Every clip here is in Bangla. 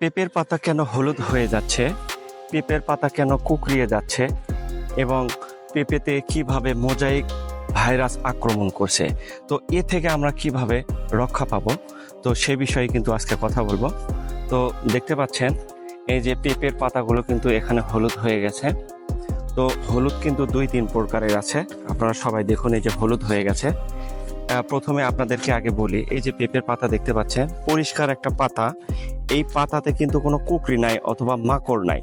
পেঁপের পাতা কেন হলুদ হয়ে যাচ্ছে? পেঁপের পাতা কেন কুকড়িয়ে যাচ্ছে? এবং পেঁপেতে কীভাবে মোজাইক ভাইরাস আক্রমণ করছে? তো এ থেকে আমরা কীভাবে রক্ষা পাব? তো সে বিষয়ে কিন্তু আজকে কথা বলব। তো দেখতে পাচ্ছেন, এই যে পেঁপের পাতাগুলো কিন্তু এখানে হলুদ হয়ে গেছে। তো হলুদ কিন্তু দুই তিন প্রকারের আছে। আপনারা সবাই দেখুন এই যে হলুদ হয়ে গেছে। প্রথমে আপনাদেরকে আগে বলি, এই যে পেঁপের পাতা দেখতে পাচ্ছেন, পরিষ্কার একটা পাতা। এই পাতাতে কিন্তু কোনো কুকরি নাই অথবা মাকড় নাই।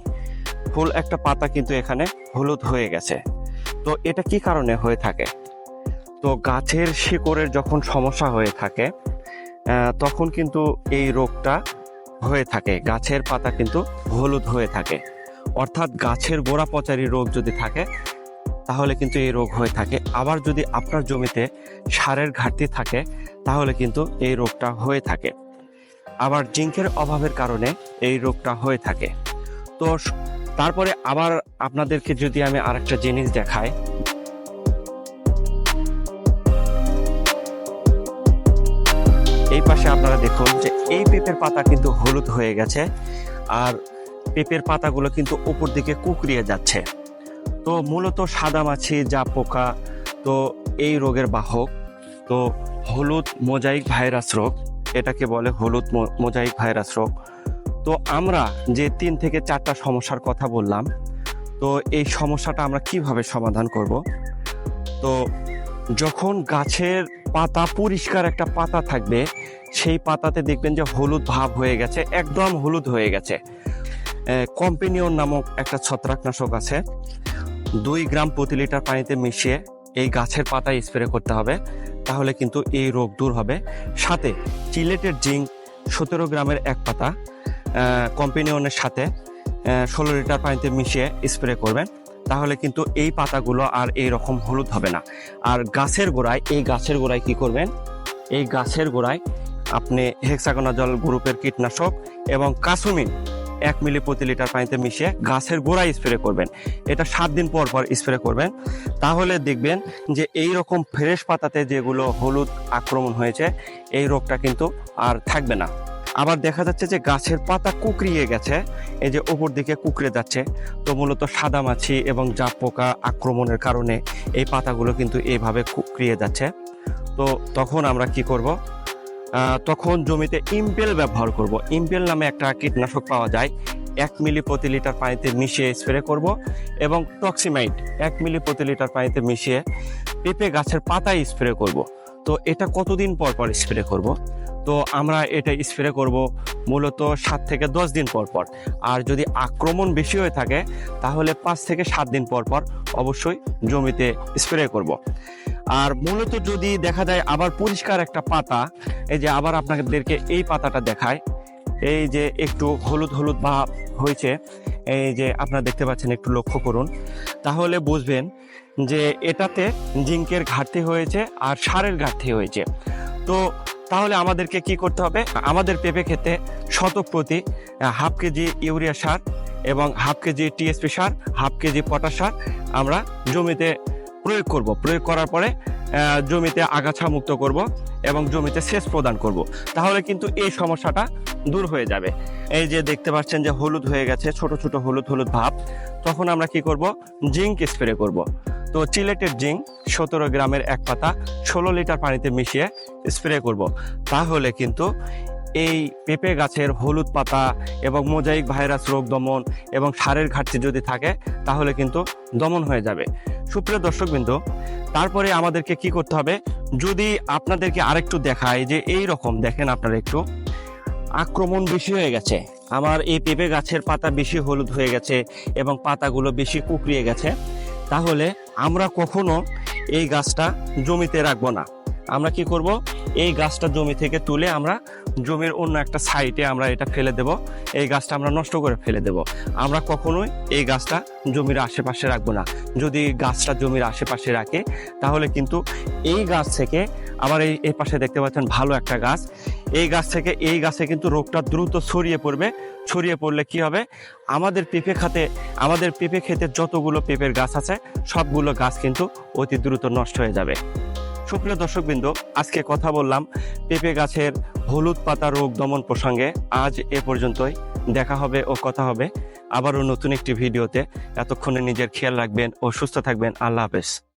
ফুল একটা পাতা কিন্তু এখানে হলুদ হয়ে গেছে। তো এটা কি কারণে হয়ে থাকে? তো গাছের শিকড়ের যখন সমস্যা হয়ে থাকে তখন কিন্তু এই রোগটা হয়ে থাকে। গাছের পাতা কিন্তু হলুদ হয়ে থাকে। অর্থাৎ গাছের গোড়া পচারি রোগ যদি থাকে, তাহলে কিন্তু এই রোগ হয়ে থাকে। আবার যদি আপনার জমিতে সারের ঘাটতি থাকে, তাহলে কিন্তু এই রোগটা হয়ে থাকে। আবার জিঙ্কের অভাবের কারণে এই রোগটা হয়ে থাকে। তো তারপরে আবার আপনাদেরকে যদি আমি আরেকটা জিনিস দেখাই। এই পাশে আপনারা দেখুন যে এই পেঁপের পাতা কিন্তু হলুদ হয়ে গেছে, আর পেঁপের পাতাগুলো কিন্তু উপর দিকে কুকড়িয়ে যাচ্ছে। তো মূলত সাদা মাছি, যা পোকা, তো এই রোগের বাহক। তো হলুদ মোজাইক ভাইরাস রোগ। এটাকে বলে হলুদ মোজাইক ভাইরাস রোগ। তো আমরা যে তিন থেকে চারটা সমস্যার কথা বললাম, তো এই সমস্যাটা আমরা কীভাবে সমাধান করব? তো যখন গাছের পাতা পরিষ্কার একটা পাতা থাকবে, সেই পাতাতে দেখবেন যে হলুদ ভাব হয়ে গেছে, একদম হলুদ হয়ে গেছে। কম্পেনিয়ন নামক একটা ছত্রাকনাশক আছে। দুই গ্রাম প্রতি লিটার পানিতে মিশিয়ে এই গাছের পাতায় স্প্রে করতে হবে। তাহলে কিন্তু এই রোগ দূর হবে। সাথে চিলেটের জিঙ্ক, সতেরো গ্রামের এক পাতা কম্পেনিয়নের সাথে ষোলো লিটার পানিতে মিশিয়ে স্প্রে করবেন। তাহলে কিন্তু এই পাতাগুলো আর এই রকম হলুদ হবে না। আর গাছের গোড়ায়, এই গাছের গোড়ায় কি করবেন? এই গাছের গোড়ায় আপনি হেক্সাগোনাজল গ্রুপের কীটনাশক এবং কাসুমিন এক মিলি প্রতি লিটার পানিতে মিশিয়ে গাছের গোড়ায় স্প্রে করবেন। এটা সাত দিন পর পর স্প্রে করবেন। তাহলে দেখবেন যে এই রকম ফ্রেশ পাতাতে যেগুলো হলুদ আক্রমণ হয়েছে, এই রোগটা কিন্তু আর থাকবে না। আবার দেখা যাচ্ছে যে গাছের পাতা কুকড়িয়ে গেছে, এই যে ওপর দিকে কুকড়ে যাচ্ছে। তো মূলত সাদা মাছি এবং জাপ পোকা আক্রমণের কারণে এই পাতাগুলো কিন্তু এইভাবে কুকড়িয়ে যাচ্ছে। তো তখন আমরা কি করব? তখন জমিতে ইম্পেল ব্যবহার করব। ইম্পেল নামে একটা কীটনাশক পাওয়া যায়। এক মিলি প্রতি লিটার পানিতে মিশিয়ে স্প্রে করব এবং টক্সিমাইট এক মিলি প্রতি লিটার পানিতে মিশিয়ে পেঁপে গাছের পাতায় স্প্রে করব। তো এটা কতদিন পর পর স্প্রে করব? তো আমরা এটা স্প্রে করব মূলত সাত থেকে দশ দিন পর পর। আর যদি আক্রমণ বেশি হয়ে থাকে, তাহলে পাঁচ থেকে সাত দিন পর পর অবশ্যই জমিতে স্প্রে করব। আর মূলত যদি দেখা যায় আবার পরিষ্কার একটা পাতা, এই যে আবার আপনাদেরকে এই পাতাটা দেখায় এই যে একটু হলুদ হলুদ ভাব হয়েছে, এই যে আপনারা দেখতে পাচ্ছেন একটু লক্ষ্য করুন। তাহলে বুঝবেন যে এটাতে জিঙ্কের ঘাটতি হয়েছে আর সারের ঘাটতি হয়েছে। তো তাহলে আমাদেরকে কি করতে হবে? আমাদের পেঁপে খেতে শতপ্রতি হাফ কেজি ইউরিয়া সার এবং হাফ কেজি টিএসপি সার, হাফ কেজি পটাশ সার আমরা জমিতে প্রয়োগ করব। প্রয়োগ করার পরে জমিতে আগাছা মুক্ত করব এবং জমিতে সেচ প্রদান করব। তাহলে কিন্তু এই সমস্যাটা দূর হয়ে যাবে। এই যে দেখতে পাচ্ছেন যে হলুদ হয়ে গেছে, ছোট ছোট হলুদ হলুদ ভাব, তখন আমরা কি করব? জিঙ্ক স্প্রে করব। তো চিলেটের জিঙ্ক সতেরো গ্রামের এক পাতা ষোলো লিটার পানিতে মিশিয়ে স্প্রে করব। তাহলে কিন্তু এই পেঁপে গাছের হলুদ পাতা এবং মোজাইক ভাইরাস রোগ দমন এবং সারের ঘাটতি যদি থাকে, তাহলে কিন্তু দমন হয়ে যাবে। সুপ্রিয় দর্শকবৃন্দ, তারপরে আমাদেরকে কি করতে হবে? যদি আপনাদেরকে আরেকটু দেখায় যে এই রকম, দেখেন আপনারা একটু, আক্রমণ বেশি হয়ে গেছে। আমার এই পেঁপে গাছের পাতা বেশি হলুদ হয়ে গেছে এবং পাতাগুলো বেশি কুকড়িয়ে গেছে। তাহলে আমরা কখনো এই গাছটা জমিতে রাখব না। আমরা কি করব? এই গাছটা জমি থেকে তুলে আমরা জমির অন্য একটা সাইডে আমরা এটা ফেলে দেব। এই গাছটা আমরা নষ্ট করে ফেলে দেব। আমরা কখনোই এই গাছটা জমির আশেপাশে রাখব না। যদি গাছটা জমির আশেপাশে রাখে, তাহলে কিন্তু এই গাছ থেকে এই এই পাশে দেখতে পাচ্ছেন ভালো একটা গাছ। এই গাছ থেকে, এই গাছে কিন্তু রোগটা দ্রুত ছড়িয়ে পড়বে। ছড়িয়ে পড়লে কি হবে? আমাদের পেঁপে খাতে, আমাদের পেঁপে খেতে যতগুলো পেঁপের গাছ আছে, সবগুলো গাছ কিন্তু অতি দ্রুত নষ্ট হয়ে যাবে। সুপ্রিয় দর্শকবৃন্দ, আজকে কথা বললাম পেঁপে গাছের হলুদ পাতা রোগ দমন প্রসঙ্গে। আজ এ পর্যন্তই। দেখা হবে ও কথা হবে। আবারও নতুন একটি ভিডিওতে। এতক্ষণে নিজের খেয়াল রাখবেন ও সুস্থ থাকবেন। আল্লাহ হাফেজ।